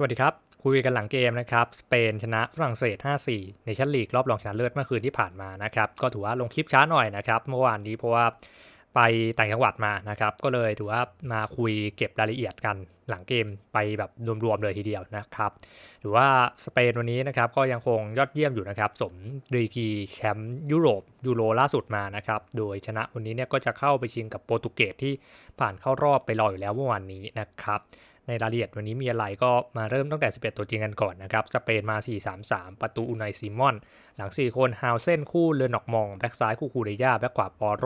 สวัสดีครับ คุยกันหลังเกมนะครับ สเปนชนะฝรั่งเศส 5-4 ในชั้นลีกรอบรองชนะเลิศเมื่อคืนที่ผ่านมานะครับ ก็ถือว่าลงคลิปช้าหน่อยนะครับ เมื่อวานนี้เพราะว่าไปต่างจังหวัดมานะครับ ก็เลยถือว่ามาคุยเก็บรายละเอียดกันหลังเกมไปแบบรวมๆเลยทีเดียวนะครับหรือว่าสเปนวันนี้นะครับก็ยังคงยอดเยี่ยมอยู่นะครับ สมดีกีแชมป์ยุโรปยูโรล่าสุดมานะครับ โดยชนะวันนี้เนี่ยก็จะเข้าไปชิงกับโปรตุเกสที่ผ่านเข้ารอบไปรออยู่แล้วเมื่อวานนี้นะครับ ในรายละเอียดวันนี้มีอะไรก็มาเริ่มตั้งแต่ 11 ตัวจริงกันก่อนนะครับ สเปนมา 4-3-3 ประตูอุนายซิมอน หลัง 4 คนฮาวเซนคู่เลนอกมอง แบ็กซ้ายคู่คูเดย่า แบ็กขวาปอโร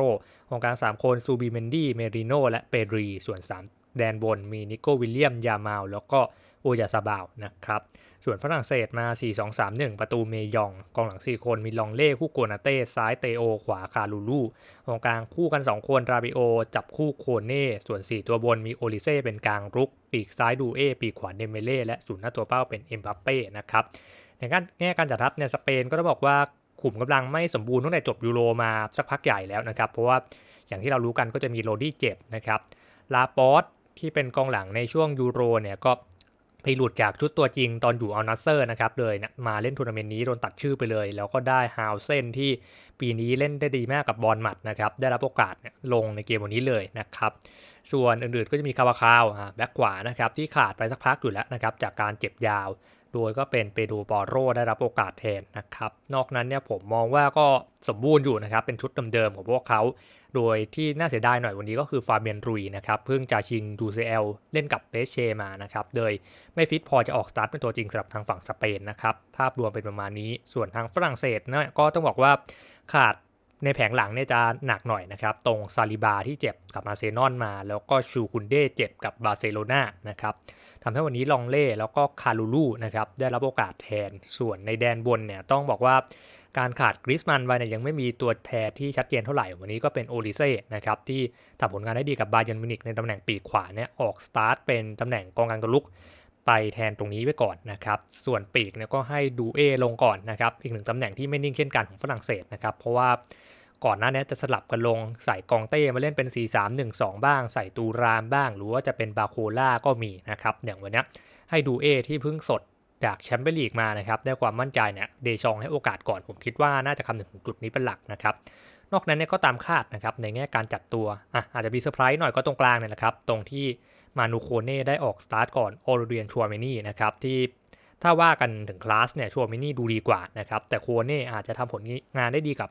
ของกลาง 3 คนซูบิเมนดี้ เมริโน และเปดรี ส่วน 3 แดนบนมีนิโกวิลเลียม ยามาลแล้วก็โอยาซาบาวนะครับ ส่วนฝรั่งเศสมา 4-2-3-1 ประตูเมยอง กองหลัง 4 คนมีลองเล่คู่โกนาเต้ ซ้ายเตโอ ขวาคาลูลูตรงกลางคู่กัน 2 คน ราบิโอ จับคู่โคเน่ ส่วน 4 ตัวบนมีโอลิเซ่เป็นกลางรุก ปีกซ้ายดูเอ ปีกขวาเดเมเล่ และศูนย์หน้าตัวเป้าเป็นเอ็มบัปเป้นะครับในการแง่การจัดทัพเนี่ยสเปนก็ต้องบอกว่าขุมกำลังไม่สมบูรณ์ตั้งแต่จบยูโรมาสักพักใหญ่แล้วนะครับ เพราะว่าอย่างที่เรารู้กันก็จะมีโรดี้เจ็บนะครับลาปอสที่เป็นกองหลังในช่วงยูโรเนี่ยก็ ไปหลุดจากชุดตัวจริงตอนอยู่อัลนัสเซอร์นะครับเลยนะมาเล่นทัวร์นาเมนต์นี้โดนตัดชื่อไปเลย แล้วก็ได้ฮาวเซนที่ปีนี้เล่นได้ดีมากกับบอลหมัดนะครับได้รับโอกาสลงในเกมวันนี้เลยนะครับส่วนอื่นๆก็จะมีคาวาคาวแบ็กขวานะครับที่ขาดไปสักพักอยู่แล้วนะครับจากการเจ็บยาว โดยก็เป็นเปโดปอโรได้รับโอกาสแทนนะครับ นอกนั้นเนี่ยผมมองว่าก็สมบูรณ์อยู่นะครับ เป็นชุดเดิมๆของพวกเขา โดยที่น่าเสียดายหน่อยวันนี้ก็คือฟาเบียนรุยนะครับ เพิ่งจะชิงดูเซลเล่นกับเปเชมานะครับ โดยไม่ฟิตพอจะออกสตาร์ทเป็นตัวจริงสำหรับทางฝั่งสเปนนะครับ ภาพรวมเป็นประมาณนี้ ส่วนทางฝรั่งเศสเนี่ยก็ต้องบอกว่าขาดในแผงหลังเนี่ยจะหนักหน่อยนะครับ ตรงซาลิบาที่เจ็บกับอาร์เซนอลมา แล้วก็ชูคุนเด้เจ็บกับบาร์เซโลนานะครับ ทำให้วันนี้ลองเล่แล้วก็คารูลูนะครับได้รับโอกาสแทน ส่วนในแดนบนเนี่ยต้องบอกว่าการขาดกริสมันไปเนี่ยยังไม่มีตัวแทนที่ชัดเจนเท่าไหร่ วันนี้ก็เป็นโอลิเซ่นะครับที่ทำผลงานได้ดีกับบาเยนมินิกในตำแหน่งปีกขวาเนี่ยออกสตาร์ทเป็นตำแหน่งกองกลางตัวลุกไปแทนตรงนี้ไว้ก่อนนะครับ ส่วนปีกเนี่ยก็ให้ดูเอลงก่อนนะครับ อีกหนึ่งตำแหน่งที่ไม่นิ่งเช่นกันของฝรั่งเศสนะครับ เพราะว่า ก่อนหน้านี้จะสลับกันลงใส่กองเต้มาเล่นเป็น 4-3-1-2 บ้าง ใส่ตูรามบ้าง หรือว่าจะเป็นบาโคล่าก็มีนะครับอย่างวันนี้ให้ดูเอที่เพิ่งสดจากแชมเปี้ยนลีกมานะครับได้ความมั่นใจเนี่ยเดชองให้โอกาสก่อนผมคิดว่าน่าจะคำนึงถึงจุดนี้เป็นหลักนะครับนอกนั้นเนี่ยก็ตามคาดนะครับในแง่การจัดตัวอะอาจจะมีเซอร์ไพรส์หน่อยก็ตรงกลางเนี่ยแหละครับตรงที่มานูโคเน่ได้ออกสตาร์ทก่อนโอเรียนชัวเมนี่นะครับที่ถ้าว่ากันถึงคลาสเนี่ยชัวเมนี่ดูดีกว่านะครับแต่โคเน่อาจจะทำผลงานได้ดีกับ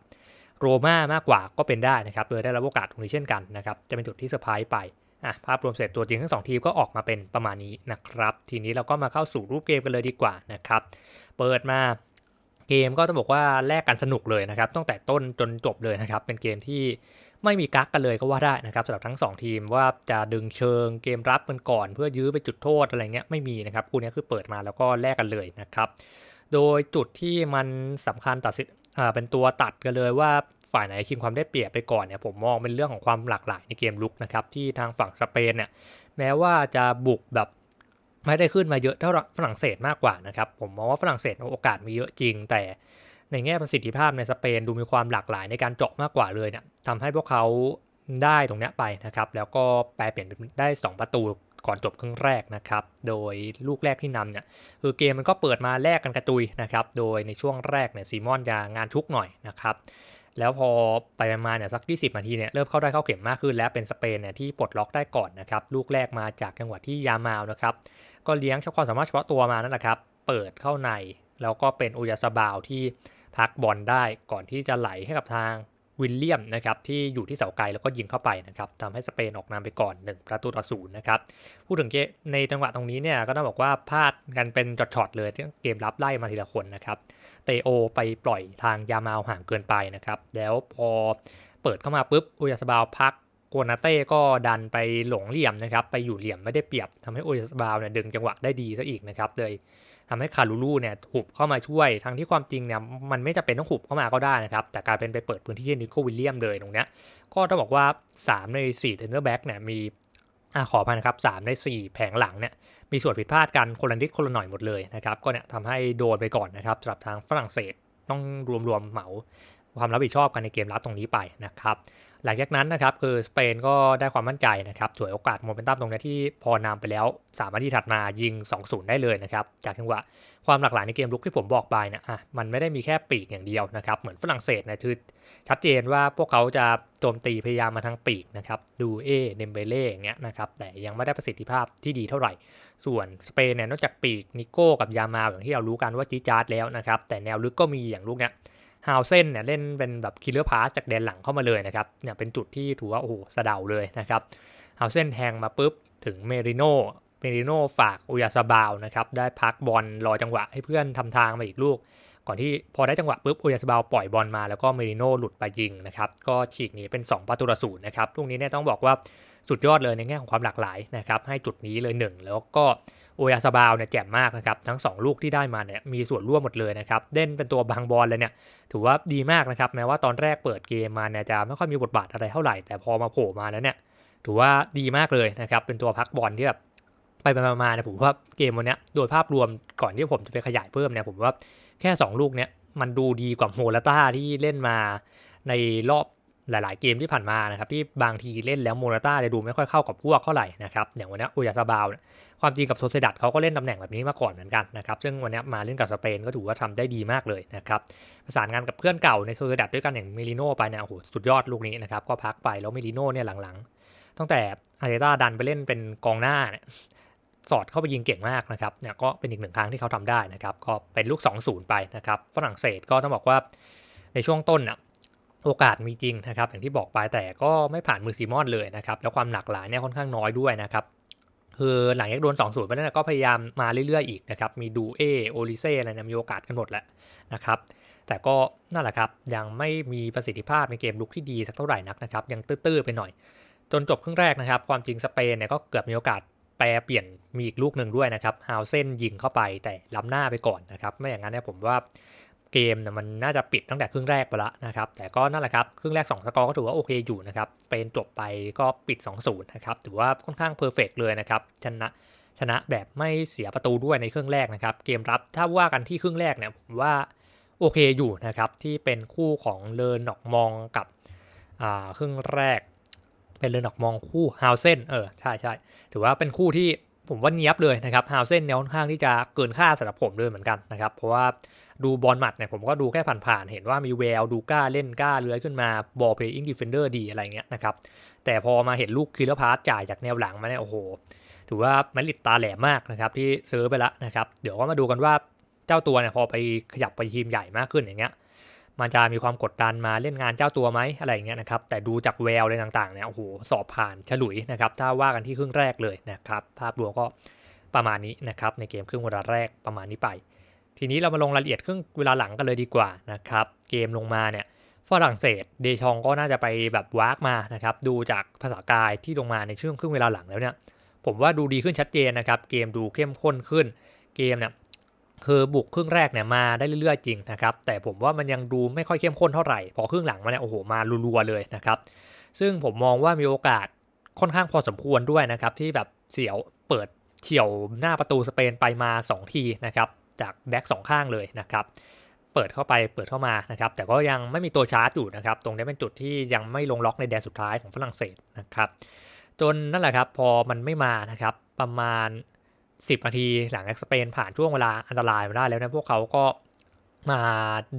โรม่ามากกว่าก็เป็นได้นะครับโดยได้รับโอกาสตรงนี้เช่นกันนะครับจะเป็นจุดที่เซอร์ไพรส์ไปอะภาพรวมเสร็จตัวจริงทั้งสองทีมก็ออกมาเป็นประมาณนี้นะครับทีนี้เราก็มาเข้าสู่รูปเกมกันเลยดีกว่านะครับเปิดมาเกมก็ต้องบอกว่าแลกกันสนุกเลยนะครับตั้งแต่ต้นจนจบเลยนะครับเป็นเกมที่ไม่มีกักกันเลยก็ว่าได้นะครับสำหรับทั้ง 2 ทีมว่าจะดึงเชิงเกมรับกันก่อน เพื่อยื้อไปจุดโทษอะไรเงี้ยไม่มีนะครับคู่นี้คือเปิดมาแล้วก็แลกกันเลยนะครับโดยจุดที่มันสำคัญตัดสิน เป็นตัวตัดกันเลยว่าฝ่ายไหนชิงความได้เปรียบไปก่อนเนี่ยผมมองเป็นเรื่องของความหลากหลายในเกมลุกนะครับที่ทางฝั่งสเปนเนี่ยแม้ว่าจะบุกแบบไม่ได้ขึ้นมาเยอะเท่าฝรั่งเศสมากกว่านะครับผมมองว่าฝรั่งเศสโอกาสมีเยอะจริง แต่ในแง่ประสิทธิภาพในสเปนดูมีความหลากหลายในการเจาะมากกว่าเลยเนี่ยทำให้พวกเขาได้ตรงนี้ไปนะครับแล้วก็แปลเปลี่ยนได้ 2 ประตู ก่อนจบครึ่งแรกนะครับ โดยลูกแรกที่นำเนี่ยคือเกมมันก็เปิดมาแลกกันกระตุยนะครับ โดยในช่วงแรกเนี่ยซีมอนจะงานชุกหน่อยนะครับ แล้วพอไปมาเนี่ยสัก 20 นาทีเนี่ยเริ่มเข้าได้เข้าเข็มมากขึ้น แล้วเป็นสเปนเนี่ยที่ปลดล็อกได้ก่อนนะครับ ลูกแรกมาจากจังหวะที่ยามาวนะครับ ก็เลี้ยงเฉพาะความสามารถเฉพาะตัวมานั่นแหละครับ เปิดเข้าในแล้วก็เป็นอุยาสบาวที่พักบอลได้ก่อนที่จะไหลให้กับทาง วิลเลียมนะครับที่อยู่ที่เสาไกลแล้วก็ยิงเข้าไปนะครับทำให้สเปนออกนำไปก่อน 1 ประตูต่อศูนย์นะครับพูดถึงเกมในจังหวะตรงนี้เนี่ยก็ต้องบอกว่าพลาดกันเป็นช็อตๆเลยที่เกมรับไล่มาทีละคนนะครับเตโอไปปล่อยทางยามาห่างเกินไปนะครับแล้วพอเปิดเข้ามาปุ๊บอุยาสบาวพักโกนาเต้ก็ดันไปหลงเหลี่ยมนะครับไปอยู่เหลี่ยมไม่ได้เปรียบทำให้อุยาสบาวเนี่ยดึงจังหวะได้ดีซะอีกนะครับเลย ทำให้คารูลูเนี่ยหุบเข้ามาช่วย ทั้งที่ความจริงเนี่ยมันไม่จำเป็นต้องหุบเข้ามาก็ได้นะครับ แต่กลายเป็นไปเปิดพื้นที่ให้นิโควิลเลียมเลยตรงเนี้ย ก็ต้องบอกว่า 3 ใน4เทนเนอร์แบ็กเนี่ยมีอ่าขอพันะครับ3ใน 4 แผงหลังเนี่ยมีส่วนผิดพลาดกันคนละนิดคนละหน่อยหมดเลยนะครับ ก็เนี่ยทำให้โดนไปก่อนนะครับสำหรับทางฝรั่งเศสต้องรวมๆเหมา ความรับผิดชอบกันในเกมรับตรงนี้ไปนะครับ หลังจากนั้นนะครับคือสเปนก็ได้ความมั่นใจนะครับฉวยโอกาสโมเมนตัมตรงนี้ที่พอนำไปแล้วสามนาทีถัดมายิง 2-0 ได้เลยนะครับ จากจังหวะความหลากหลายในเกมลุกที่ผมบอกไปนะอะมันไม่ได้มีแค่ปีกอย่างเดียวนะครับ เหมือนฝรั่งเศสนะคือชัดเจนว่าพวกเขาจะโจมตีพยายามมาทางปีกนะครับดูเอเดมเบเล่อย่างเงี้ยนะครับแต่ยังไม่ได้ประสิทธิภาพที่ดีเท่าไหร่ ส่วนสเปนเนี่ยนอกจากปีกนิโก้กับยามาอย่างที่เรารู้กันว่าจีจาร์ดแล้วนะครับแต่แนวลึกก็มีอย่างลูกเนี้ย ฮาวเซนเนี่ยเล่นเป็นแบบคิลเลอร์พาสจากแดนหลังเข้ามาเลยนะครับเนี่ยเป็นจุดที่ถือว่าโอ้โหสะเดาเลยนะครับฮาวเซนแทงมาปุ๊บถึงเมริโนเมริโนฝากอุยาซาบาวนะครับได้พักบอลรอจังหวะให้เพื่อนทำทางมาอีกลูก ก่อนที่พอได้จังหวะปุ๊บอุยาซาบาวปล่อยบอลมาแล้วก็เมริโนหลุดไปยิงนะครับก็ฉีกหนีเป็น 2 ประตูต่อศูนย์นะครับลูกนี้เนี่ยต้องบอกว่าสุดยอดเลยในแง่ของความหลากหลายนะครับให้จุดนี้เลยหนึ่งแล้วก็ โอยาซาบาวเนี่ยแจ่มมากนะครับ ทั้งสองลูกที่ได้มาเนี่ยมีส่วนร่วมหมดเลยนะครับเล่นเป็นตัวบางบอลเลยเนี่ยถือว่าดีมากนะครับ แม้ว่าตอนแรกเปิดเกมมาเนี่ยจะไม่ค่อยมีบทบาทอะไรเท่าไหร่ แต่พอมาโผล่มาแล้วเนี่ยถือว่าดีมากเลยนะครับ เป็นตัวพักบอลที่แบบไปไปมาๆนี่ยผมว่าเกมวันเนี้ยโดยภาพรวมก่อนที่ผมจะไปขยายเพิ่มเนี่ยผมว่าแค่ 2 ลูกเนี่ยมันดูดีกว่าโมลาต้าที่เล่นมาในรอบ หลาย ๆ เกมที่ผ่านมานะครับที่บางทีเล่นแล้วโมราต้าจะดูไม่ค่อยเข้ากับพวกเท่าไหร่นะครับอย่างวันนี้อุยาซาบาวเนี่ยความจริงกับโซเซดัตเขาก็เล่นตำแหน่งแบบนี้มาก่อนเหมือนกันนะครับซึ่งวันนี้มาเล่นกับสเปนก็ถือว่าทำได้ดีมากเลยนะครับประสานงานกับเพื่อนเก่าในโซเซดัตด้วยกันอย่างเมลิโน่ไปเนี่ยโอ้โหสุดยอดลูกนี้นะครับก็พักไปแล้วเมลิโน่เนี่ยหลังๆ ตั้งแต่อาร์เตต้าดันไปเล่นเป็นกองหน้าเนี่ยสอดเข้าไปยิงเก่งมากนะครับเนี่ยก็เป็นอีกหนึ่งครั้งที่เขาทำได้นะครับก็เป็นลูก 2-0 ไปนะครับฝรั่งเศสก็ต้องบอกว่าในช่วงต้นอะ โอกาสมีจริงนะครับ อย่างที่บอกไปแต่ก็ไม่ผ่านมือซีมอนเลยนะครับ แล้วความหลากหลายเนี่ยค่อนข้างน้อยด้วยนะครับคือหลังจากโดน2 0ไปแล้วก็พยายามมาเรื่อยๆอีกนะครับ มีดูเอโอลิเซ่อะไรนี่ยมีโอกาสกันหมดแหละนะครับ แต่ก็นั่นแหละครับ ยังไม่มีประสิทธิภาพในเกมลุกที่ดีสักเท่าไหร่นักนะครับ ยังตื้อๆไปหน่อย จนจบครึ่งแรกนะครับ ความจริงสเปนเนี่ยก็เกือบมีโอกาสแปรเปลี่ยนมีอีกลูกหนึ่งด้วยนะครับฮาวเซนยิงเข้าไปแต่ล้ำหน้าไปก่อนนะครับ ไม่อย่างนั้นเนี่ยผมว่า เกมเนี่ยมันน่าจะปิดตั้งแต่ครึ่งแรกไปแล้วนะครับ แต่ก็นั่นแหละครับ ครึ่งแรก 2 สกอร์ก็ถือว่าโอเคอยู่นะครับ เป็นจบไปก็ปิด 2-0 นะครับ ถือว่าค่อนข้างเพอร์เฟกเลยนะครับ ชนะชนะแบบไม่เสียประตูด้วยในครึ่งแรกนะครับ เกมรับถ้าว่ากันที่ครึ่งแรกเนี่ยผมว่าโอเคอยู่นะครับ ที่เป็นคู่ของเลนหนอกมองกับครึ่งแรก เป็นเลนหนอกมองคู่ฮาวเซนเออใช่ใช่ถือว่าเป็นคู่ที่ผมว่าเนียบเลยนะครับฮาวเซนเนี่ยค่อนข้างที่จะเกินค่าสำหรับผมเลยเหมือนกันนะครับ เพราะว่า ดูบอลหมัดเนี่ยผมก็ดูแค่ผ่านๆ เห็นว่ามีแววดูกล้าเล่นกล้าเลื้อยขึ้นมาบอลเพลย์อิงดิฟเฟนเดอร์ดีอะไรเงี้ยนะครับ แต่พอมาเห็นลูกคิลเลอร์พาสจ่ายจากแนวหลังมาเนี่ยโอ้โห ถือว่าแมริดตาแหลมมากนะครับที่ซื้อไปละนะครับ เดี๋ยวก็มาดูกันว่าเจ้าตัวเนี่ยพอไปขยับไปทีมใหญ่มากขึ้นอย่างเงี้ยมันจะมีความกดดันมาเล่นงานเจ้าตัวไหมอะไรอย่างเงี้ยนะครับแต่ดูจากแววอะไรต่างๆเนี่ยโอ้โหสอบผ่านฉลุยนะครับถ้าว่ากันที่ครึ่งแรกเลยนะครับภาพรวมก็ประมาณนี้นะครับในเกมครึ่งเวลาแรกประมาณนี้ไป ทีนี้เรามาลงรายละเอียดครึ่งเวลาหลังกันเลยดีกว่านะครับ เกมลงมาเนี่ยฝรั่งเศสเดชองก็น่าจะไปแบบวากมานะครับ ดูจากภาษากายที่ลงมาในช่วงครึ่งเวลาหลังแล้วเนี่ย ผมว่าดูดีขึ้นชัดเจนนะครับ เกมดูเข้มข้นขึ้น เกมเนี่ยคือบุกครึ่งแรกเนี่ยมาได้เรื่อยๆจริงนะครับ แต่ผมว่ามันยังดูไม่ค่อยเข้มข้นเท่าไหร่ พอครึ่งหลังมาเนี่ยโอ้โหมารัวๆเลยนะครับ ซึ่งผมมองว่ามีโอกาสค่อนข้างพอสมควรด้วยนะครับ ที่แบบเสียวเปิดเฉี่ยวหน้าประตูสเปนไปมา 2 ทีนะครับ จากแบ็กสองข้างเลยนะครับ เปิดเข้าไปเปิดเข้ามานะครับ แต่ก็ยังไม่มีตัวชาร์จอยู่นะครับ ตรงนี้เป็นจุดที่ยังไม่ลงล็อกในแดนสุดท้ายของฝรั่งเศสนะครับ จนนั่นแหละครับพอมันไม่มานะครับประมาณ 10นาทีหลังจากสเปนผ่านช่วงเวลาอันตรายมาได้แล้วนะพวกเขาก็มา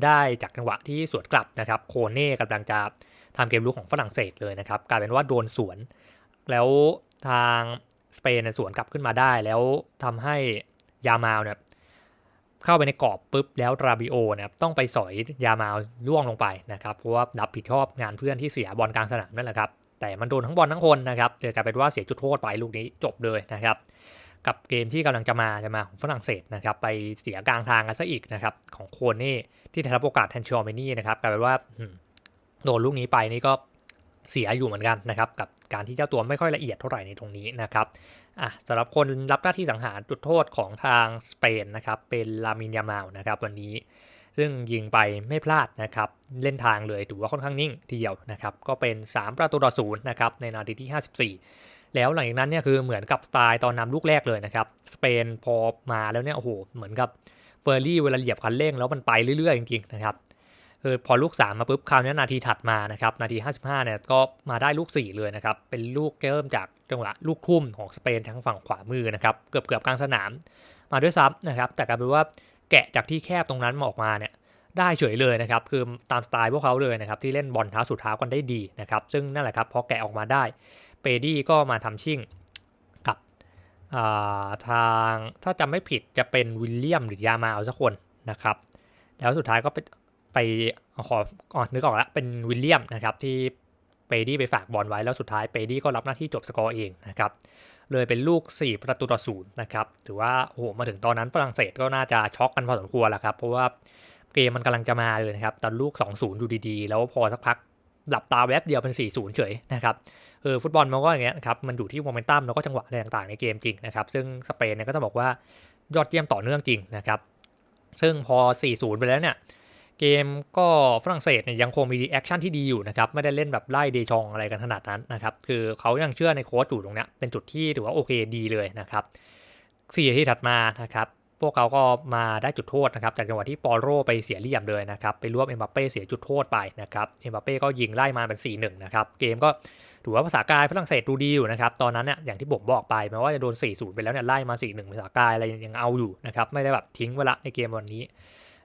ได้จากจังหวะที่สวนกลับนะครับ โคเน่กำลังจะทำเกมลุกของฝรั่งเศสเลยนะครับกลายเป็นว่าโดนสวน แล้วทางสเปนสวนกลับขึ้นมาได้ แล้วทำให้ยามาลเนี่ย เข้าไปในกรอบปุ๊บแล้วราบิโอเนี่ยต้องไปสอยยามาล่วงลงไปนะครับเพราะว่ารับผิดชอบงานเพื่อนที่เสียบอลกลางสนามนั่นแหละครับแต่มันโดนทั้งบอลทั้งคนนะครับเจอกลายเป็นว่าเสียจุดโทษไปลูกนี้จบเลยนะครับกับเกมที่กำลังจะมาจะมาของฝรั่งเศสนะครับไปเสียกลางทางกันซะอีกนะครับของโคเน่ที่ได้รับโอกาสแทนชอเมนี่นะครับกลายเป็นว่าโดนลูกนี้ไปนี่ก็เสียอยู่เหมือนกันนะครับกับการที่เจ้าตัวไม่ค่อยละเอียดเท่าไหร่ในตรงนี้นะครับ อะสำหรับคนรับหน้าที่สังหารจุดโทษของทางสเปนนะครับ เป็นลามินยามาลนะครับวันนี้ ซึ่งยิงไปไม่พลาดนะครับ เล่นทางเลยถือว่าค่อนข้างนิ่งทีเดียวนะครับ ก็เป็น 3 ประตูต่อศูนย์นะครับในนาทีที่ 54 แล้วหลังจากนั้นเนี่ยคือเหมือนกับสไตล์ตอนนำลูกแรกเลยนะครับ สเปนพอมาแล้วเนี่ยโอ้โหเหมือนกับเฟอร์รี่เวลาเหยียบคันเร่งแล้วมันไปเรื่อยๆจริงๆนะครับคือพอลูก 3 มาปุ๊บคราวนี้นาทีถัดมานะครับนาที 55เนี่ยก็มาได้ลูก 4 เลยนะครับเป็นลูกเริ่มจาก จังหวะลูกทุ่มของสเปนทางฝั่งขวามือนะครับเกือบเกือบกลางสนาม มาด้วยซ้ำนะครับ แต่กลายเป็นว่าแกะจากที่แคบตรงนั้นมาออกมาเนี่ยได้เฉยเลยนะครับ คือตามสไตล์พวกเขาเลยนะครับ ที่เล่นบอลเท้าสุดเท้ากันได้ดีนะครับ ซึ่งนั่นแหละครับพอแกะออกมาได้เปดี้ก็มาทำชิ่งกับทางถ้าจำไม่ผิดจะเป็นวิลเลียมหรือยามาเอาสักคนนะครับ แล้วสุดท้ายก็ไปไปขออ๋อนึกออกแล้วเป็นวิลเลียมนะครับที่ เปดี้ไปฝากบอลไว้แล้วสุดท้ายเปดี้ก็รับหน้าที่จบสกอร์เองนะครับเลยเป็นลูก 4 ประตูต่อศูนย์นะครับถือว่าโอ้โหมาถึงตอนนั้นฝรั่งเศสก็น่าจะช็อกกันพอสมควรแหละครับเพราะว่าเกมมันกำลังจะมาเลยนะครับตอนลูก 2-0ดูดีๆ แล้วพอสักพักหลับตาแวบเดียวเป็น 4-0 เฉยนะครับเออฟุตบอลมันก็อย่างเงี้ยครับมันอยู่ที่โมเมนตัมแล้วก็จังหวะอะไรต่างๆในเกมจริงนะครับซึ่งสเปนเนี่ยก็ต้องบอกว่ายอดเยี่ยมต่อเนื่องจริงนะครับซึ่งพอ 4-0 ไปแล้วเนี่ย เกมก็ฝรั่งเศสเนี่ยยังคงมีแอคชั่นที่ดีอยู่นะครับ ไม่ได้เล่นแบบไล่เดชองอะไรกันขนาดนั้นนะครับ คือเขายังเชื่อในโค้ชอยู่ตรงเนี้ยเป็นจุดที่ถือว่าโอเคดีเลยนะครับสี่ที่ถัดมานะครับ พวกเขาก็มาได้จุดโทษนะครับ จากจังหวะที่ปอโรไปเสียเหลี่ยมเลยนะครับ ไปรวบเอ็มบัปเป้เสียจุดโทษไปนะครับ เอ็มบัปเป้ก็ยิงไล่มาเป็น 4-1 นะครับ เกมก็ถือว่าภาษากายฝรั่งเศสดูดีอยู่นะครับ ตอนนั้นเนี่ยอย่างที่ผมบอกไปแม้ว่าจะโดน 4-0 ไปแล้วเนี่ยไล่มา 4-1 ภาษากายอะไรยังเอาอยู่นะครับ ไม่ได้แบบทิ้งเวลาในเกมวันนี้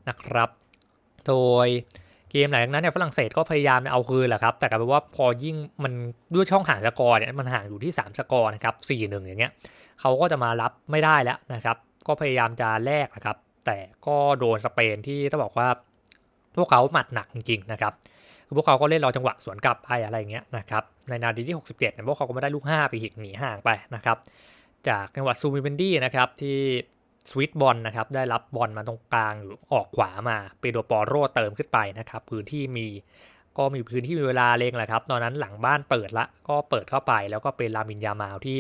นะครับ โดยเกมหลังจากนั้นเนี่ยฝรั่งเศสก็พยายามเอาคืนแหละครับ แต่กลายเป็นว่าพอยิ่งมันด้วยช่องห่างสกอร์เนี่ยมันห่างอยู่ที่ 3 สกอร์นะครับ4-1อย่างเงี้ยเขาก็จะมารับไม่ได้แล้วนะครับ ก็พยายามจะแลกนะครับ แต่ก็โดนสเปนที่ต้องบอกว่าพวกเขาหมัดหนักจริงๆนะครับคือพวกเขาก็เล่นรอจังหวะสวนกลับไปอะไรเงี้ยนะครับในนาทีที่ 67เนี่ยพวกเขาก็ไม่ได้ลูก5ไปหิกหนีห่างไปนะครับ จากจังหวะซูมิเบนดี้นะครับที่ สวิตบอลนะครับได้รับบอลมาตรงกลางอยู่ออกขวามาเปโดปอโรเติมขึ้นไปนะครับพื้นที่มีก็มีพื้นที่มีเวลาเล่งแหละครับ ตอนนั้นหลังบ้านเปิดละก็เปิดเข้าไปแล้วก็เป็นลามินยามาที่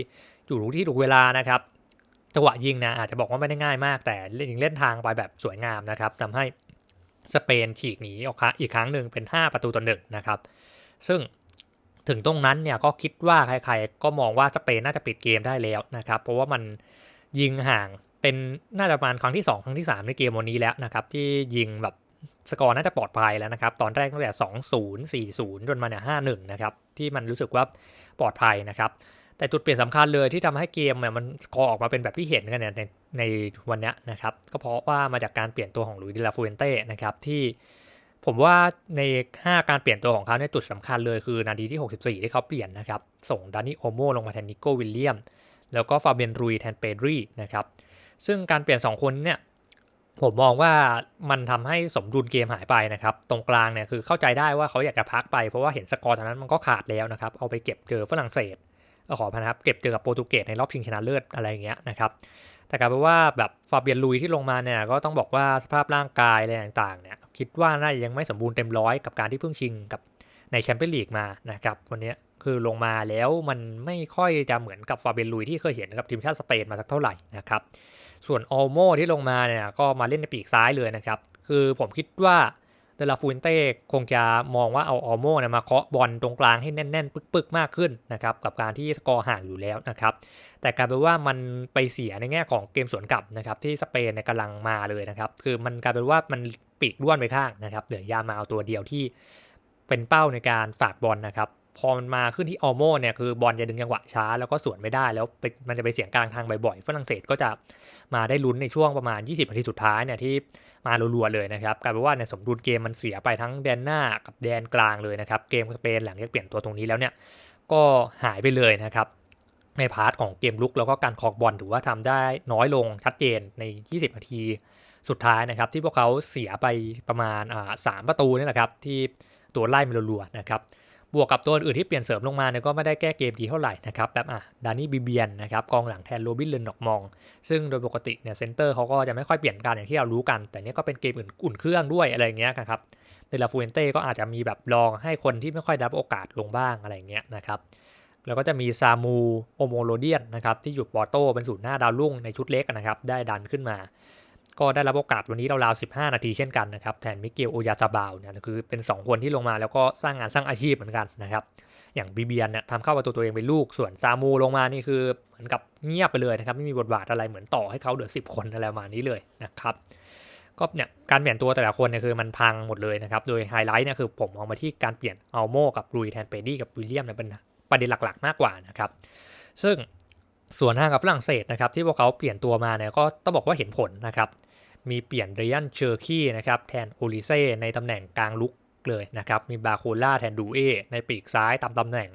อยู่รู้ที่ถูกเวลานะครับจังหวะยิงนะอาจจะบอกว่าไม่ได้ง่ายมาก แต่ยิงเล่นทางไปแบบสวยงามนะครับทำให้สเปนฉีกหนีออกอีกครั้งหนึ่งเป็น 5 ประตูต่อหนึ่งนะครับ ซึ่งถึงตรงนั้นเนี่ยก็คิดว่าใครๆ ก็มองว่าสเปนน่าจะปิดเกมได้แล้วนะครับ เพราะว่ามันยิงห่าง เป็นน่าจะประมาณครั้งที่ 2 ครั้งที่ 3 ในเกมวันนี้แล้วนะครับ ที่ยิงแบบสกอร์น่าจะปลอดภัยแล้วนะครับ ตอนแรกตั้งแต่ 2-0 4-0 จนมาเนี่ย5-1 นะครับ ที่มันรู้สึกว่าปลอดภัยนะครับ แต่จุดเปลี่ยนสำคัญเลยที่ทำให้เกมเนี่ยมันสกอร์ออกมาเป็นแบบที่เห็นกันเนี่ยในในวันนี้นะครับ ก็เพราะว่ามาจากการเปลี่ยนตัวของลุยดิลาฟูเอนเต้นะครับที่ผมว่าใน 5 การเปลี่ยนตัวของเขาในจุดสำคัญเลยคือนาทีที่ 64 ที่เขาเปลี่ยนนะครับ ส่งดานิโอโมลงมาแทนนิโก้วิลเลียม แล้วก็ฟาเบียนรุยแทนเปดรีนะครับ ซึ่งการเปลี่ยน 2 คนเนี่ยผมมองว่ามันทำให้สมดุลเกมหายไปนะครับ ตรงกลางเนี่ยคือเข้าใจได้ว่าเขาอยากจะพักไปเพราะว่าเห็นสกอร์ตอนนั้นมันก็ขาดแล้วนะครับ เอาไปเก็บเจอฝรั่งเศสขอพนะครับ เก็บเจอกับโปรตุเกสในรอบชิงชนะเลิศอะไรอย่างเงี้ยนะครับ แต่กลายเป็นว่าแบบฟาเบียนลุยที่ลงมาเนี่ยก็ต้องบอกว่าสภาพร่างกายอะไรต่างๆเนี่ยคิดว่าน่าจะยังไม่สมบูรณ์เต็มร้อยกับการที่เพิ่งชิงกับในแชมเปี้ยนลีกมานะครับวันนี้คือลงมาแล้วมันไม่ค่อยจะเหมือนกับฟาเบียนลุยที่เคยเห็นกับทีมชาติสเปนมาสักเท่าไหร่นะครับ ส่วนออลโมที่ลงมาเนี่ยก็มาเล่นในปีกซ้ายเลยนะครับ คือผมคิดว่าเดลาฟูนเต้คงจะมองว่าเอาออลโมเนี่ยมาเคาะบอลตรงกลางให้แน่น ๆ ปึก ๆ มากขึ้นนะครับกับการที่สกอร์ห่างอยู่แล้วนะครับ แต่กลายเป็นว่ามันไปเสียในแง่ของเกมสวนกลับนะครับที่สเปนกำลังมาเลยนะครับ คือมันกลายเป็นว่ามันปีกด้วนไปข้างนะครับเหลือยามาเอาตัวเดียวที่เป็นเป้าในการฝากบอลนะครับ พอมันมาขึ้นที่ออลโมเนี่ยคือบอลจะดึงจังหวะช้าแล้วก็สวนไม่ได้แล้วมันจะไปเสียงกลางทางบ่อยๆฝรั่งเศสก็จะมาได้ลุ้นในช่วงประมาณ 20นาทีสุดท้ายเนี่ยที่มารัวๆเลยนะครับกลายเป็นว่าในสมดุลเกมมันเสียไปทั้งแดนหน้ากับแดนกลางเลยนะครับเกมสเปนหลังจากเปลี่ยนตัวตรงนี้แล้วเนี่ยก็หายไปเลยนะครับในพาร์ทของเกมลุกแล้วก็การคอกบอลถือว่าทำได้น้อยลงชัดเจนใน 20นาทีสุดท้ายนะครับ ที่พวกเขาเสียไปประมาณอ่าสามประตูนี่แหละครับที่ตัวไล่มารัวๆนะครับ วกกับตัวอื่นที่เปลี่ยนเสริมลงมาเนี่ยก็ไม่ได้แก้เกมดีเท่าไหร่นะครับแบบอะดานี่บิเบียนนะครับกองหลังแทนโรบินเลนดอกมอง ซึ่งโดยปกติเนี่ยเซนเตอร์เขาก็จะไม่ค่อยเปลี่ยนกันอย่างที่เรารู้กัน แต่นี่ก็เป็นเกมอื่นอุ่นเครื่องด้วยอะไรเงี้ยครับเดลาฟูเอนเต้ก็อาจจะมีแบบลองให้คนที่ไม่ค่อยได้โอกาสลงบ้างอะไรเงี้ยนะครับแล้วก็จะมีซามูโอโมโลเดียนนะครับที่อยู่ปอโต้เป็นศูนย์หน้าดาวรุ่งในชุดเล็กนะครับได้ดันขึ้นมา ก็ได้รับโอกาสวันนี้ราวๆ15 นาทีเช่นกันนะครับแทนมิเกลโอยาซาบาวเนี่ยคือเป็น 2 คนที่ลงมาแล้วก็สร้างงานสร้างอาชีพเหมือนกันนะครับอย่างบีเบียนเนี่ยทำเข้าประตูตัวเองเป็นลูกส่วนซามูลงมานี่คือเหมือนกับเงียบไปเลยนะครับไม่มีบทบาทอะไรเหมือนต่อให้เขาเดือดสิบคนอะไรมานี้เลยนะครับก็เนี่ยการเปลี่ยนตัวแต่ละคนเนี่ยคือมันพังหมดเลยนะครับโดยไฮไลท์เนี่ยคือผมมองมาที่การเปลี่ยนอัลโมกับรุยแทนเปดี้กับวิลเลียมเนี่ยเป็นประเด็นหลักๆ มากกว่านะครับซึ่งส่วนทางกับฝรั่งเศสนะครับที่พวกเขาเปลี่ยนตัวมาเนี่ยก็ต้องบอกว่าเห็นผลนะครับ มีเปลี่ยนเรียนเชอร์คีนะครับแทนโอลิเซ่ในตำแหน่งกลางลุกเลยนะครับ มีบาโคล่าแทนดูเอในปีกซ้ายตามตำแหน่ง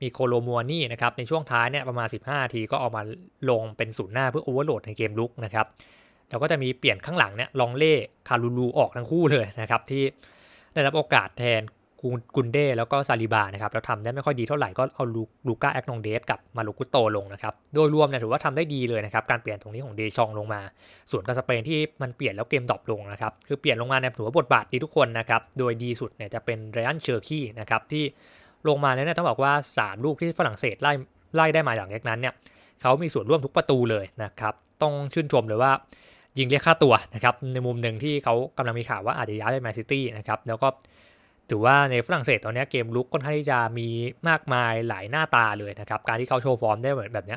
มีโคโลมัวนี่นะครับ ในช่วงท้ายเนี่ยประมาณ 15 ทีก็ออกมาลงเป็นศูนย์หน้าเพื่อโอเวอร์โหลดในเกมลุกนะครับแล้วก็จะมีเปลี่ยนข้างหลังเนี่ยลองเล่คารูลูออกทั้งคู่เลยนะครับที่ได้รับโอกาสแทน กุนเดแล้วก็ซาลิบานะครับแล้วทำได้ไม่ค่อยดีเท่าไหร่ก็เอาลูก้าแอคนองเดสกับมาลูกุโตลงนะครับโดยรวมเนี่ยถือว่าทำได้ดีเลยนะครับการเปลี่ยนตรงนี้ของเดชองลงมา ส่วนกับสเปนที่มันเปลี่ยนแล้วเกมดรอปลงนะครับคือเปลี่ยนลงมาเนี่ยถือว่าบทบาทดีทุกคนนะครับโดยดีสุดเนี่ยจะเป็นเรอันเชอร์คีนะครับที่ลงมาเนี่ยต้องบอกว่า 3 ลูกที่ฝรั่งเศสไล่ไล่ได้มาอย่างนั้นเนี่ยเขามีส่วนร่วมทุกประตูเลยนะครับต้องชื่นชมเลยว่ายิงเรียกค่าตัวนะครับในมุมหนึ่งที่เขากำลังมีข่าวว่าอาจจะย้ายไปแมนซิตี้นะครับแล้วก็ ถือว่าในฝรั่งเศสตอนนี้เกมลุกค่อนข้างที่จะมีมากมายหลายหน้าตาเลยนะครับ การที่เขาโชว์ฟอร์มได้เหมือนแบบนี้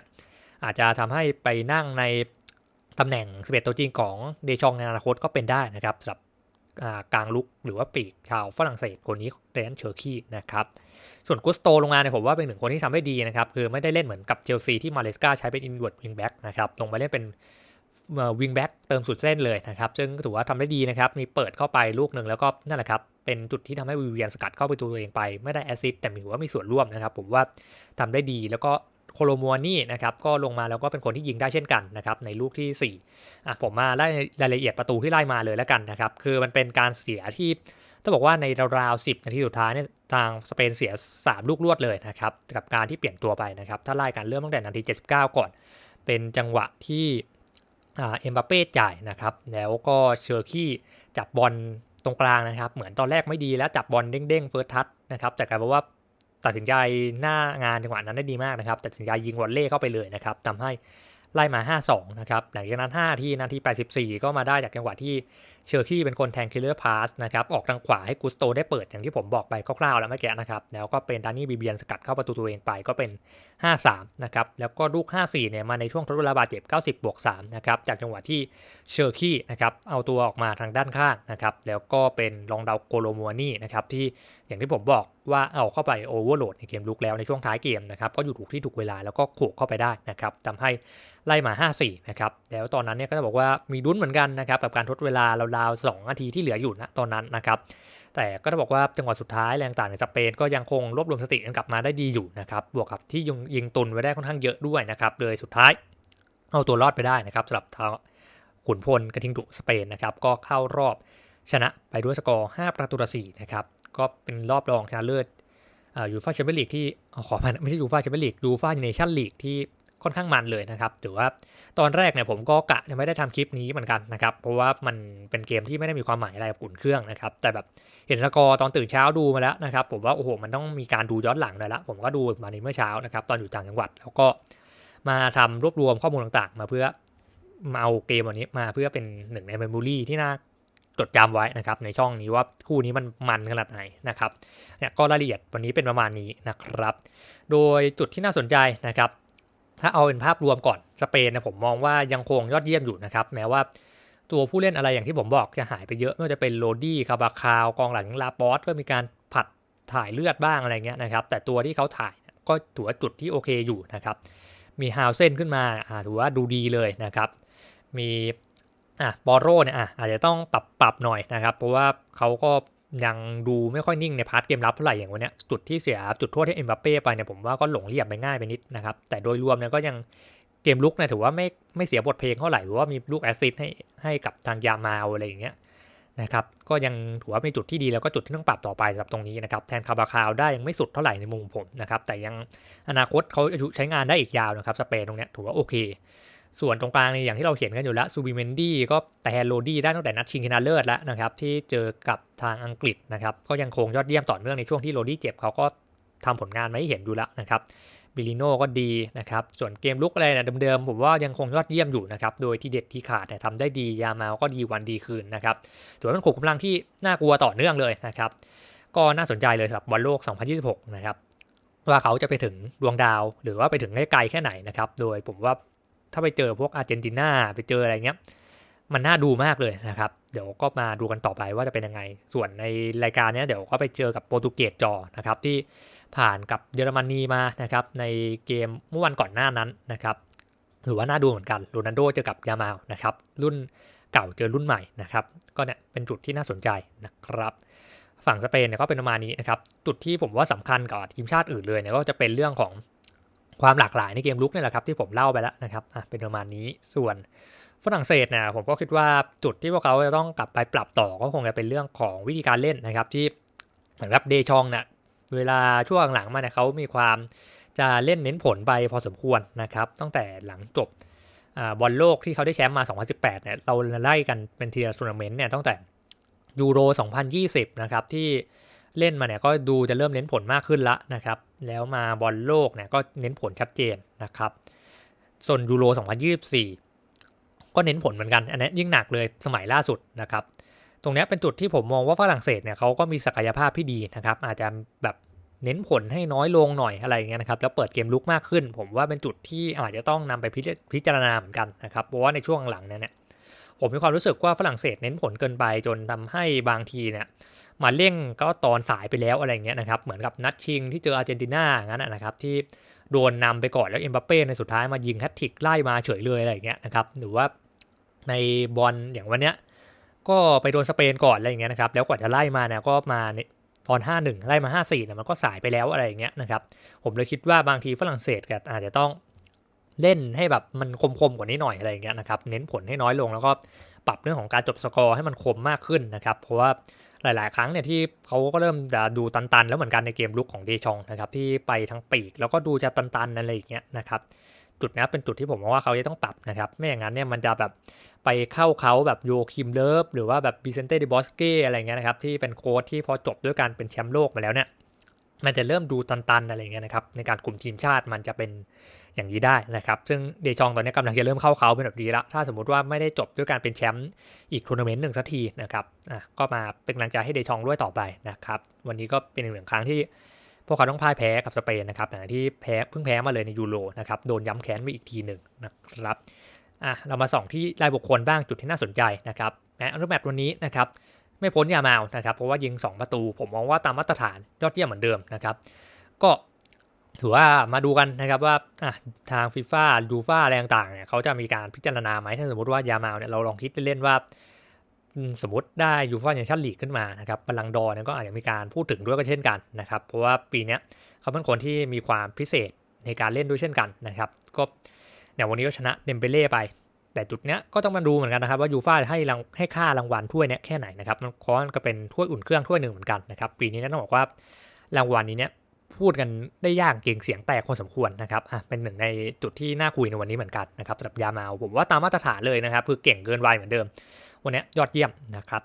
อาจจะทำให้ไปนั่งในตำแหน่งสเปตัวจริงของเดชองในอนาคตก็เป็นได้นะครับสำหรับกลางลุกหรือว่าปีกชาวฝรั่งเศสคนนี้เรนเชอร์คีนะครับ ส่วนกุสโตลงมาเนี่ยผมว่าเป็นหนึ่งคนที่ทำได้ดีนะครับ คือไม่ได้เล่นเหมือนกับเชลซีที่มาเลสกาใช้เป็นอินเวอร์ดวิงแบ็กนะครับลงมาเล่นเป็นวิงแบ็กเติมสุดเส้นเลยนะครับ ซึ่งถือว่าทำได้ดีนะครับ มีเปิดเข้าไปลูกหนึ่งแล้วก็นั่นแหละครับ เป็นจุดที่ทำให้วิเวียนสกัดเข้าไปตัวเองไป ไม่ได้แอซิสแต่มีว่ามีส่วนร่วมนะครับ ผมว่าทำได้ดีแล้วก็โคโลมัวนี่นะครับก็ลงมาแล้วก็เป็นคนที่ยิงได้เช่นกันนะครับในลูกที่4อะผมมาไล่รายละเอียดประตูที่ไล่มาเลยแล้วกันนะครับ คือมันเป็นการเสียที่ต้องบอกว่าในราวๆ10 นาทีสุดท้ายเนี่ยทางสเปนเสีย 3 ลูกรวดเลยนะครับกับการที่เปลี่ยนตัวไปนะครับถ้าไล่กันเริ่มตั้งแต่นาที 79 ก่อน เป็นจังหวะที่เอ็มบัปเป้จ่ายนะครับแล้วก็เชอร์คี้จับบอล ตรงกลางนะครับ เหมือนตอนแรกไม่ดีแล้วจับบอลเด้งๆเฟิร์สทัชนะครับแต่กลายเป็นว่าตัดสินใจหน้างานจังหวะนั้นได้ดีมากนะครับตัดสินใจยิงวอลเล่เข้าไปเลยนะครับทำให้ไล่มา 5-2 นะครับ หลังจากนั้น 5 ที่นาที 84 ก็มาได้จากจังหวะที่ เชอร์คี้เป็นคนแทงคิลเลอร์พาสนะครับออกทางขวาให้กุสโตได้เปิดอย่างที่ผมบอกไปคร่าวๆแล้วเมื่อกี้นะครับแล้วก็เป็นดานี่บีเบียนสกัดเข้าประตูตัวเองไปก็เป็น 5-3นะครับแล้วก็ลูก 5-4เนี่ยมาในช่วงทดเวลาบาดเจ็บ 90บวก3นะครับจากจังหวะที่เชอร์คี้นะครับเอาตัวออกมาทางด้านข้างนะครับแล้วก็เป็นลองดาวโกโลมัวนี่นะครับที่อย่างที่ผมบอกว่าเอาเข้าไปโอเวอร์โหลดในเกมลุกแล้วในช่วงท้ายเกมนะครับก็อยู่ถูกที่ถูกเวลาแล้วก็โขกเข้าไปได้นะครับทำให้ไล่มา 5-4นะครับแล้วตอนนั้นเนี่ยก็จะบอกว่ามีดุ้นเหมือนกันนะครับกับการทดเวลาราว2นาทีที่เหลืออยู่นะตอนนั้นนะครับแต่ก็จะบอกว่าจังหวะสุดท้ายแรงต่างในสเปนก็ยังคงรวบรวมสติกันกลับมาได้ดีอยู่นะครับบวกกับที่ยิงยงตุนไว้ได้ค่อนข้างเยอะด้วยนะครับเลยสุดท้ายเอาตัวรอดไปได้นะครับสำหรับทางขุนพลกระทิงดุสเปนนะครับก็เข้ารอบชนะไปด้วยสกอร์ 5 ประตูต่อ4นะครับก็เป็นรอบรองชนะเลิศยูฟ่าแชมเปี้ยนลีกที่ขอไม่ใช่ยูฟ่าแชมเปี้ยนลีกยูฟ่าเนชั่นลีกที่ค่อนข้างมันเลยนะครับถือว่า ตอนแรกเนี่ยผมก็กะจะไม่ได้ทำคลิปนี้เหมือนกันนะครับ เพราะว่ามันเป็นเกมที่ไม่ได้มีความหมายอะไรกับอุ่นเครื่องนะครับ แต่แบบเห็นสกอร์ตอนตื่นเช้าดูมาแล้วนะครับ ผมว่าโอ้โหมันต้องมีการดูย้อนหลังเลยละ ผมก็ดูมาในเมื่อเช้านะครับ ตอนอยู่ต่างจังหวัด แล้วก็มาทำรวบรวมข้อมูลต่างๆ มาเพื่อมาเอาเกมวันนี้มาเพื่อเป็นหนึ่งในเมมโมรีที่น่าจดจำไว้นะครับในช่องนี้ว่าคู่นี้มันมันขนาดไหนนะครับเนี่ยก็รายละเอียดวันนี้เป็นประมาณนี้นะครับ โดยจุดที่น่าสนใจนะครับ ถ้าเอาเป็นภาพรวมก่อนสเปนนะผมมองว่ายังคงยอดเยี่ยมอยู่นะครับ แม้ว่าตัวผู้เล่นอะไรอย่างที่ผมบอกจะหายไปเยอะไม่ว่าจะเป็นโรดี้คาบาคาวกองหลังลาปอสก็มีการผัดถ่ายเลือดบ้างอะไรเงี้ยนะครับ แต่ตัวที่เขาถ่ายก็ถือว่าจุดที่โอเคอยู่นะครับ มีฮาวเซนขึ้นมาถือว่าดูดีเลยนะครับ มีอะบอโรเนี่ยอะอาจจะต้องปรับปรับหน่อยนะครับ เพราะว่าเขาก็ ยังดูไม่ค่อยนิ่งในพาร์ทเกมรับเท่าไหร่อย่างวันนี้จุดที่เสียจุดโทษที่เอ็มบัปเป้ไปเนี่ยผมว่าก็หลงเรียบไปง่ายไปนิดนะครับ แต่โดยรวมเนี่ยก็ยังเกมลุกเนี่ยถือว่าไม่ไม่เสียบทเพลงเท่าไหร่หรือว่ามีลูกแอซิดให้ให้กับทางยามาอะไรอย่างเงี้ยนะครับก็ยังถือว่าเป็นจุดที่ดีแล้วก็จุดที่ต้องปรับต่อไปสำหรับตรงนี้นะครับแทนคาบาคาวได้ยังไม่สุดเท่าไหร่ในมุมผมนะครับแต่ยังอนาคตเขาใช้งานได้อีกยาวนะครับสเปนตรงเนี้ยถือว่าโอเค ส่วนตรงกลางนี่อย่างที่เราเห็นกันอยู่แล้วซูบิเมนดี้ก็แต่โรดี้ได้ตั้งแต่นัดชิงชนะเลิศแล้วนะครับที่เจอกับทางอังกฤษนะครับก็ยังคงยอดเยี่ยมต่อเนื่องในช่วงที่โรดี้เจ็บเขาก็ทำผลงานมาให้เห็นดูแล้วนะครับบิลิโน่ก็ดีนะครับ ส่วนเกมลุกอะไรนะเดิมๆผมว่ายังคงยอดเยี่ยมอยู่นะครับ โดยที่เด็ดที่ขาดเนี่ยทำได้ดียามาก็ดีวันดีคืนนะครับถือว่าเป็นขุมกำลังที่น่ากลัวต่อเนื่องเลยนะครับ ก็น่าสนใจเลยสำหรับบอลโลก 2026 นะครับ ว่าเขาจะไปถึงดวงดาว หรือว่าไปถึงได้ไกลแค่ไหนนะครับ โดยผมว่า ถ้าไปเจอพวกอาร์เจนตินาไปเจออะไรเงี้ย มันน่าดูมากเลยนะครับ เดี๋ยวก็มาดูกันต่อไปว่าจะเป็นยังไง ส่วนในรายการนี้เดี๋ยวก็ไปเจอกับโปรตุเกสจอนะครับที่ผ่านกับเยอรมนีมานะครับในเกมเมื่อวันก่อนหน้านั้นนะครับถือว่าน่าดูเหมือนกันโรนัลโดเจอกับยามาลนะครับรุ่นเก่าเจอรุ่นใหม่นะครับก็เนี่ยเป็นจุดที่น่าสนใจนะครับ ฝั่งสเปนเนี่ยก็เป็นประมาณนี้นะครับจุดที่ผมว่าสำคัญกับทีมชาติอื่นเลยเนี่ยก็จะเป็นเรื่องของ ความหลากหลายในเกมลุกนี่แหละครับที่ผมเล่าไปแล้วนะครับอะเป็นประมาณนี้ส่วนฝรั่งเศสเนี่ยผมก็คิดว่าจุดที่พวกเขาจะต้องกลับไปปรับต่อก็คงจะเป็นเรื่องของวิธีการเล่นนะครับ ที่เหมือนกับเดชองเนี่ยเวลาช่วงหลังมาเนี่ยเขามีความจะเล่นเน้นผลไปพอสมควรนะครับ ตั้งแต่หลังจบบอลโลกที่เขาได้แชมป์มา 2018 เนี่ยเราไล่กันเป็นทีละทัวร์นาเมนต์เนี่ยตั้งแต่ยูโร 2020 นะครับที่เล่นมาเนี่ยก็ดูจะเริ่มเน้นผลมากขึ้นละนะครับ แล้วมาบอลโลกเนี่ยก็เน้นผลชัดเจนนะครับ ส่วนยูโร 2024 ก็เน้นผลเหมือนกัน อันนี้ยิ่งหนักเลยสมัยล่าสุดนะครับ ตรงนี้เป็นจุดที่ผมมองว่าฝรั่งเศสเนี่ยเขาก็มีศักยภาพที่ดีนะครับ อาจจะแบบเน้นผลให้น้อยลงหน่อยอะไรอย่างเงี้ยนะครับแล้วเปิดเกมลุกมากขึ้น ผมว่าเป็นจุดที่อาจจะต้องนำไปพิจารณาเหมือนกันนะครับเพราะว่าในช่วงหลังเนี่ยผมมีความรู้สึกว่าฝรั่งเศสเน้นผลเกินไปจนทำให้บางทีเนี่ย มาเร่งก็ตอนสายไปแล้วอะไรเงี้ยนะครับเหมือนกับนัดชิงที่เจออาร์เจนตินางั้นนะครับที่โดนนำไปก่อนแล้วเอ็มบัปเป้ในสุดท้ายมายิงแฮตทริกไล่มาเฉยเลยอะไรเงี้ยนะครับหรือว่าในบอลอย่างวันเนี้ยก็ไปโดนสเปนก่อนอะไรเงี้ยนะครับแล้วกว่าจะไล่มาเนี่ยก็มาตอน 5-1 ไล่มา 5-4เนี่ยมันก็สายไปแล้วอะไรเงี้ยนะครับผมเลยคิดว่าบางทีฝรั่งเศสก็อาจจะต้องเล่นให้แบบมันคมๆกว่านี้หน่อยอะไรเงี้ยนะครับเน้นผลให้น้อยลงแล้วก็ปรับเรื่องของการจบสกอร์ให้มันคมมากขึ้นนะครับเพราะว่า หลาย ๆ ครั้งเนี่ยที่เขาก็เริ่มจะดูตัน ๆ แล้วเหมือนกันในเกมลุกของเดชองนะครับที่ไปทั้งปีกแล้วก็ดูจะตันๆอะไรอย่างเงี้ยนะครับจุดนี้เป็นจุดที่ผมว่าเขาจะต้องปรับนะครับไม่อย่างนั้นเนี่ยมันจะแบบไปเข้าเขาแบบโยคิมเลิฟหรือว่าแบบบิเซนเต้ดิบอสเก้อะไรเงี้ยนะครับที่เป็นโค้ชที่พอจบด้วยการเป็นแชมป์โลกมาแล้วเนี่ยมันจะเริ่มดูตันๆอะไรเงี้ยนะครับในการกลุ่มทีมชาติมันจะเป็น อย่างนี้ได้นะครับซึ่งเดชองตอนนี้กำลังจะเริ่มเข้าเขาเป็นแบบดีละถ้าสมมติว่าไม่ได้จบด้วยการเป็นแชมป์อีกทัวร์นาเมนต์หนึ่งสักทีนะครับอะก็มาเป็นกำลังใจให้เดชองด้วยต่อไปนะครับวันนี้ก็เป็นหนึ่งครั้งที่พวกเขาต้องพ่ายแพ้กับสเปนนะครับหลังที่แพ้เพิ่งแพ้มาเลยในยูโรนะครับโดนย้ำแค้นไปอีกทีหนึ่งนะครับอะเรามาส่องที่รายบุคคลบ้างจุดที่น่าสนใจนะครับแม้รูปแบบวันนี้นะครับไม่พ้นยามาลนะครับเพราะว่ายิง 2 ประตู ผมมองว่าตามมาตรฐานยอดเยี่ยมเหมือนเดิมนะครับก็ ถือว่ามาดูกันนะครับว่าทางฟีฟ่าดูฟ่าอะไรต่างๆเนี่ยเขาจะมีการพิจารณาไหมถ้าสมมติว่ายามาเนี่ยเราลองคิดเล่นๆว่าสมมติได้ยูฟ่าเนชั่นลีกขึ้นมานะครับบอลลังดอร์เนี่ยก็อาจจะมีการพูดถึงด้วยก็เช่นกันนะครับ เพราะว่าปีนี้เขาเป็นคนที่มีความพิเศษในการเล่นด้วยเช่นกันนะครับ ก็เนี่ยวันนี้ก็ชนะเดมเบเล่ไป แต่จุดเนี้ยก็ต้องมาดูเหมือนกันนะครับว่ายูฟ่าให้รางให้ค่ารางวัลถ้วยเนี้ยแค่ไหนนะครับเพราะก็เป็นถ้วยอุ่นเครื่องถ้วยหนึ่งเหมือนกันนะครับ ปีนี้ต้องบอกว่ารางวัลนี้เนี้ย พูดกันได้ยากเก่งเสียงแตกพอสมควรนะครับอะเป็นหนึ่งในจุดที่น่าคุยในวันนี้เหมือนกันนะครับสำหรับยามาผมว่าตามมาตรฐานเลยนะครับ คือเก่งเกินวัยเหมือนเดิม วันนี้ยอดเยี่ยมนะครับ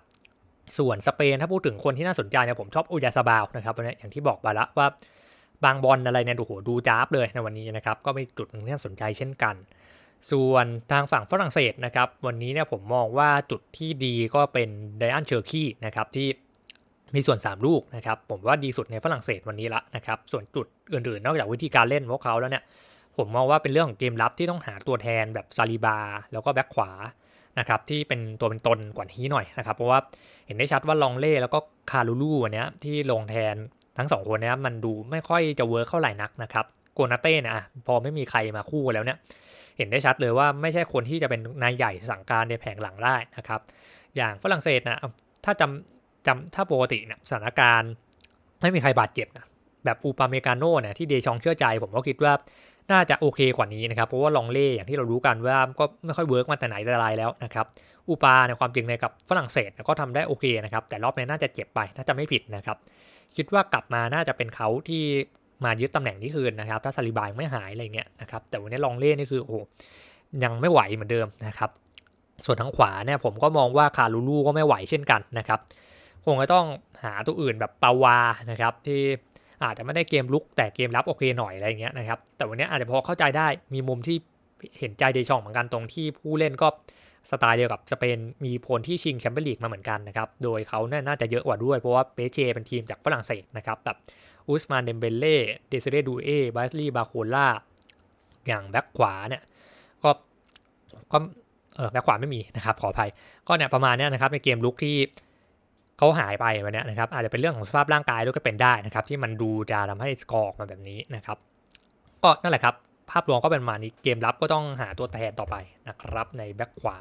ส่วนสเปนถ้าพูดถึงคนที่น่าสนใจเนี่ยผมชอบอุยาซาบาวนะครับวันนี้อย่างที่บอกไปแล้วว่าบางบอลอะไรเนี่ยดูโหดูจ้าบเลยในวันนี้นะครับก็เป็นจุดหนึ่งที่น่าสนใจเช่นกัน ส่วนทางฝั่งฝรั่งเศสนะครับวันนี้เนี่ยผมมองว่าจุดที่ดีก็เป็นไดอันเชอร์คีนะครับที่ มีส่วน 3 ลูกนะครับ ผมว่าดีสุดในฝรั่งเศสวันนี้ละนะครับ ส่วนจุดอื่นๆ นอกจากวิธีการเล่นพวกเขาแล้วเนี่ย ผมมองว่าเป็นเรื่องของเกมรับที่ต้องหาตัวแทนแบบซาลิบา แล้วก็แบ็คขวานะครับที่เป็นตัวเป็นตนกว่านี้หน่อยนะครับ เพราะว่าเห็นได้ชัดว่าลองเล่แล้วก็คารูลูวันนี้ที่ลงแทนทั้งสองคนนี้มันดูไม่ค่อยจะเวิร์กเข้าไหร่นักนะครับโกนาเต้เนี่ยพอไม่มีใครมาคู่แล้วเนี่ยเห็นได้ชัดเลยว่าไม่ใช่คนที่จะเป็นนายใหญ่สั่งการในแผงหลังได้นะครับ อย่างฝรั่งเศสนะถ้าจำ จำถ้าปกติเนี่ยสถานการณ์ไม่มีใครบาดเจ็บนะแบบอูปาเมกาโน่เนี่ยที่เดชองเชื่อใจผมก็คิดว่าน่าจะโอเคกว่านี้นะครับ เพราะว่าลองเล่อย่างที่เรารู้กันว่าก็ไม่ค่อยเวิร์กมาแต่ไหนแต่ไรแล้วนะครับอูปาในความจริงในกับฝรั่งเศสก็ทำได้โอเคนะครับแต่รอบนี้น่าจะเจ็บไปถ้าจะไม่ผิดนะครับ คิดว่ากลับมาน่าจะเป็นเขาที่มายึดตำแหน่งนี้คืนนะครับ ถ้าซาลิบายไม่หายอะไรเงี้ยนะครับแต่วันนี้ลองเล่นี่คือโอ้ยังไม่ไหวเหมือนเดิมนะครับ ส่วนทางขวาเนี่ยผมก็มองว่าคารูลูก็ไม่ไหวเช่นกันนะครับ คงจะต้องหาตัวอื่นแบบปาวานะครับที่อาจจะไม่ได้เกมลุกแต่เกมรับโอเคหน่อยอะไรเงี้ยนะครับแต่วันนี้อาจจะพอเข้าใจได้มีมุมที่เห็นใจเดชองเหมือนกันตรงที่ผู้เล่นก็สไตล์เดียวกับสเปนมีผลที่ชิงแชมเปี้ยนลีกมาเหมือนกันนะครับ โดยเขาน่าจะเยอะกว่าด้วย เพราะว่าเปเชเป็นทีมจากฝรั่งเศสนะครับแบบอุสมานเดมเบเล่ เดซเรดูเอบาสลีบาโคล่า อย่างแบ็คขวาเนี่ย ก็ก็เออแบ็คขวาไม่มีนะครับ ขออภัย ก็เนี่ยประมาณเนี้ยนะครับในเกมลุกที่ เขาหายไปวันเนี้ยนะครับอาจจะเป็นเรื่องของสภาพร่างกายด้วยก็เป็นได้นะครับ ที่มันดูจะทำให้สกอร์ออกมาแบบนี้นะครับ ก็นั่นแหละครับ ภาพรวมก็เป็นมานี้เกมรับก็ต้องหาตัวแทนต่อไปนะครับ ในแบ็คขวา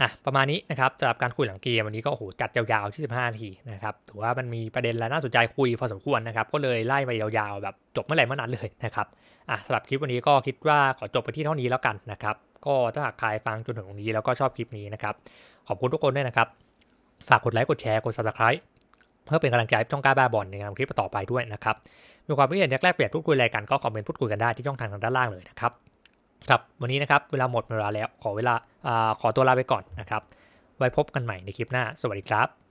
อะประมาณนี้นะครับสำหรับการคุยหลังเกมวันนี้ก็โอ้โหจัดยาวๆที่15นาทีนะครับถือว่ามันมีประเด็นและน่าสนใจคุยพอสมควรนะครับ ก็เลยไล่ไปยาวๆแบบจบเมื่อไหร่เมื่อนั้นเลยนะครับอะสำหรับคลิปวันนี้ก็คิดว่าขอจบไปที่เท่านี้แล้วกันนะครับ ก็ถ้าหากใครฟังจนถึงตรงนี้แล้วก็ชอบคลิปนี้นะครับ ขอบคุณทุกคนด้วยนะครับ ฝากกดไลค์กดแชร์กด subscribe เพื่อเป็นกำลังใจให้ช่องกล้าบ้าบอลในงานคลิปต่อไปด้วยนะครับมีความคิดเห็นอยากแลกเปลี่ยนพูดคุยอะไรกันก็คอมเมนต์พูดคุยกันได้ที่ช่องทางด้านล่างเลยนะครับครับวันนี้นะครับเวลาหมดเวลาแล้วขอเวลาอาขอตัวลาไปก่อนนะครับไว้พบกันใหม่ในคลิปหน้า สวัสดีครับ